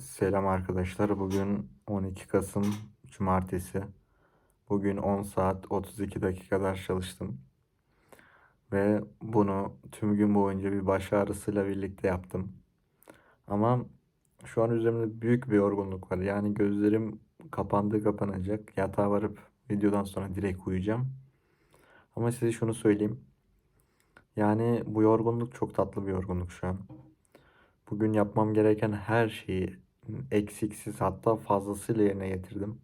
Selam arkadaşlar. Bugün 12 Kasım Cumartesi. Bugün 10 saat 32 dakika ders çalıştım. Ve bunu tüm gün boyunca bir baş ağrısıyla birlikte yaptım. Ama şu an üzerimde büyük bir yorgunluk var. Yani gözlerim kapandı kapanacak. Yatağa varıp videodan sonra direkt uyuyacağım. Ama size şunu söyleyeyim. Yani bu yorgunluk çok tatlı bir yorgunluk şu an. Bugün yapmam gereken her şeyi eksiksiz hatta fazlasıyla yerine getirdim.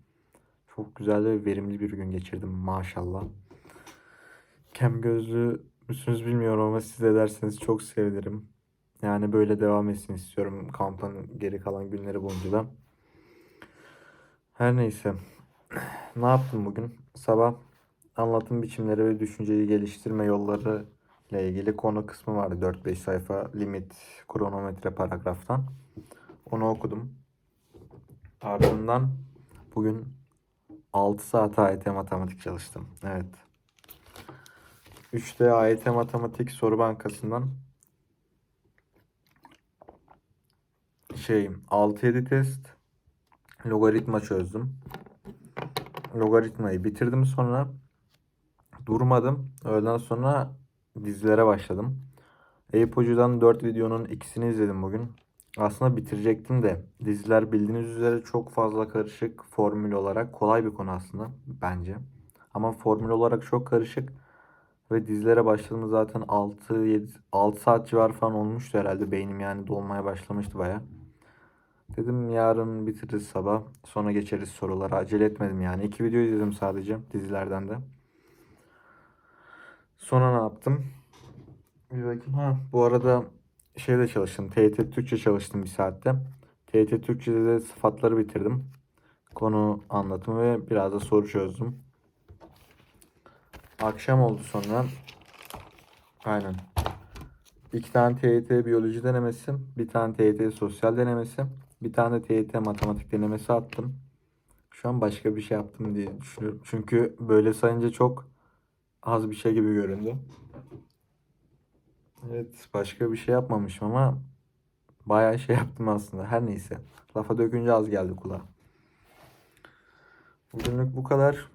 Çok güzel ve verimli bir gün geçirdim maşallah. Kem gözlü müsünüz bilmiyorum ama siz de derseniz çok sevinirim. Yani böyle devam etsin istiyorum kampın geri kalan günleri boyunca da. Her neyse. Ne yaptım bugün? Sabah anlatım biçimleri ve düşünceyi geliştirme yolları ile ilgili konu kısmı vardı. 4-5 sayfa limit kronometre paragraftan. Onu okudum. Ardından bugün 6 saat AYT matematik çalıştım. Evet. 3'te AYT matematik soru bankasından şey 6-7 test logaritma çözdüm. Logaritmayı bitirdim sonra durmadım. Öğleden sonra dizilere başladım. Eyüp Hoca'dan 4 videonun ikisini izledim bugün. Aslında bitirecektim de diziler bildiğiniz üzere çok fazla karışık formül olarak kolay bir konu aslında bence. Ama formül olarak çok karışık ve dizilere başladığımda zaten 6 7 6 saat civarı falan olmuştu herhalde beynim yani dolmaya başlamıştı baya. Dedim yarın bitiririz sabah sonra geçeriz sorulara acele etmedim yani. iki video izledim sadece dizilerden de. Sonra ne yaptım? Bir bakayım. Ha, bu arada şeyde çalıştım. TYT Türkçe çalıştım bir saatte. TYT Türkçe'de de sıfatları bitirdim. Konu anlatımı ve biraz da soru çözdüm. Akşam oldu sonra. Aynen. İki tane TYT biyoloji denemesi, bir tane TYT sosyal denemesi, bir tane TYT matematik denemesi attım. Şu an başka bir şey yaptım diye düşünüyorum. Çünkü böyle sayınca çok az bir şey gibi göründü. Evet başka bir şey yapmamışım ama bayağı şey yaptım aslında. Her neyse. Lafa dökünce az geldi kulağa. Bugünlük bu kadar.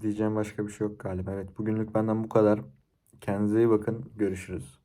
Diyeceğim başka bir şey yok galiba. Evet bugünlük benden bu kadar. Kendinize iyi bakın. Görüşürüz.